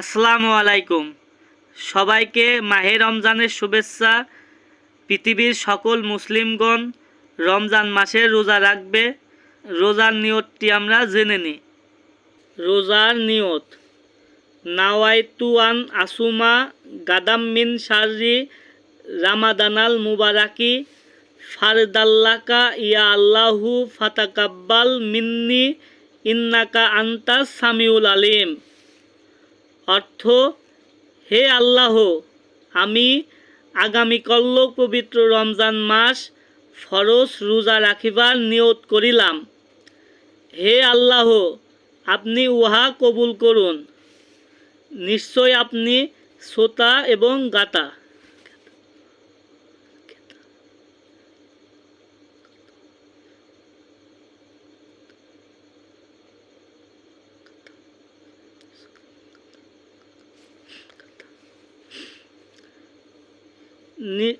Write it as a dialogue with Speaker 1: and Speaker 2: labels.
Speaker 1: আসসালামু আলাইকুম। সবাইকে মাহে রমজানের শুভেচ্ছা। পৃথিবীর সকল মুসলিমগণ রমজান মাসে রোজা রাখবে। রোজার নিয়তটি আমরা জেনে নিই। রোজার নিয়ত। নাওয়াইতুয়ান আসুমা গাদাম মিন শারি রামাদানাল মুবারাকি ফারদাল্লাকা ইয়া আল্লাহু ফাতাকাব্বাল মিন্নি ইন্নাকা আন্তা সামিউল আলিম। অর্থ, হে আল্লাহ, আমি আগামীকল্য পবিত্র রমজান মাস ফরজ রোজা রাখিবার নিয়ত করিলাম। হে আল্লাহ, আপনি উহা কবুল করুন। নিশ্চয় আপনি শ্রোতা এবং গাতা। 你